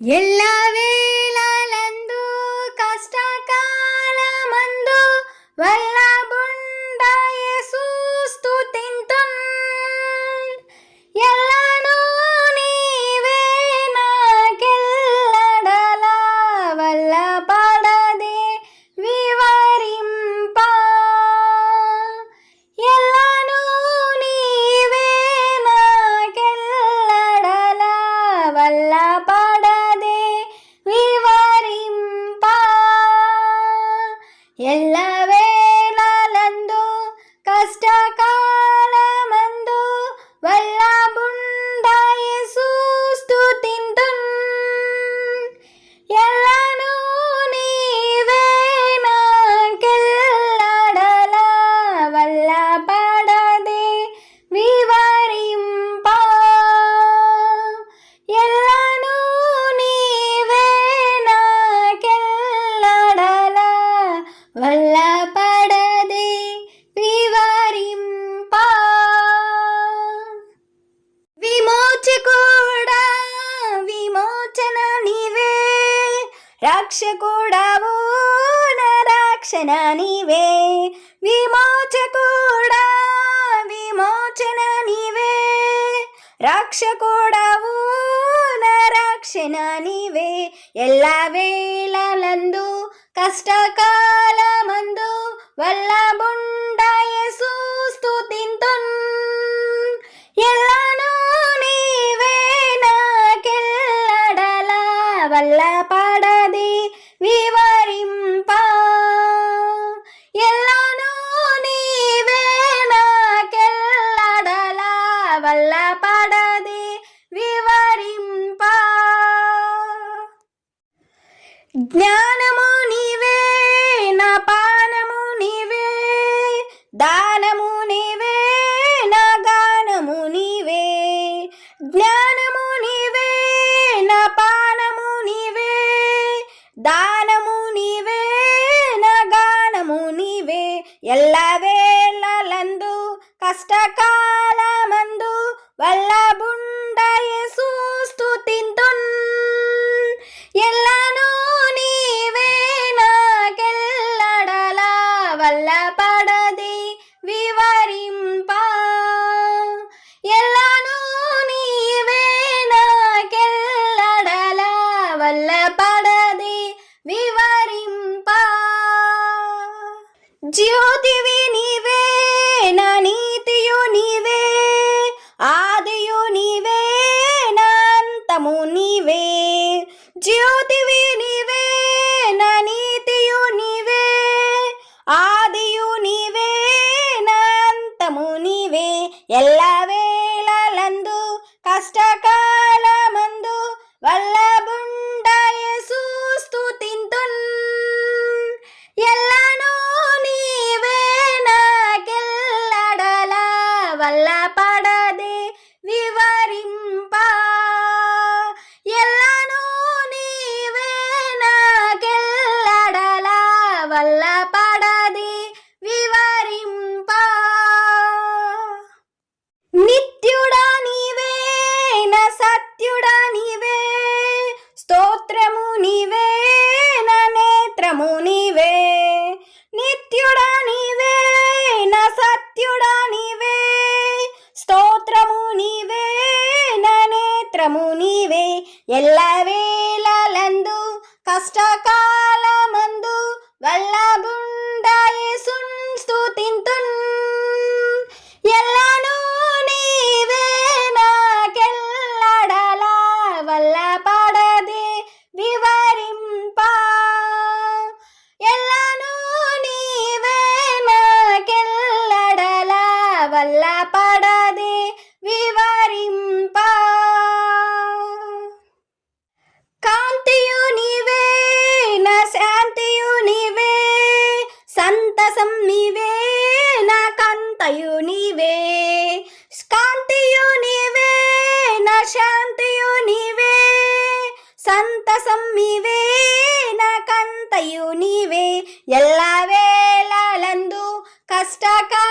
ఎల్ల వేళలందు కష్టకాలమందు వల్లబుండ రక్షకుడవు నా రక్షణ నీవే. విమోచకుడా విమోచన నీవే. రక్షకుడవు నా రక్షణ నీవే. ఎల్ల వేళలందు కష్టకాలమందు వల్ల బుండాయసు ఎల్లను నీవే నాకెల్లడల వల్ల జ్ఞానము నీవే జ్యోతివి నీవే నా నీతియు నీవే ఆదియు నీవే నా అంతము నీవే. జ్యోతివి నీవే నా నీతియు నీవే ఆదియు నీవే నా అంతము నీవే. వల్ల పడదే వివరింప. ఎల్లను నీవే నాకెల్లడల వల్ల పడదే వివరింప. నిత్యుడా నీవే నా సత్యుడా నీవే స్తోత్రము నీవే నా నేత్రము నీవే. నిత్యుడా నీ కష్టకాలమందు వల్ల బుండాయేసున్ స్తుతింతున్. ఎల్లను నీవే నాకెల్లడల వల్ల పడదే వివరింప. ఎల్లను నీవే నాకెల్లడల వల్ల సంతసం నీవే నా కంతయు నీవే. ఎల్ల వేళలందు కష్టకాలమందు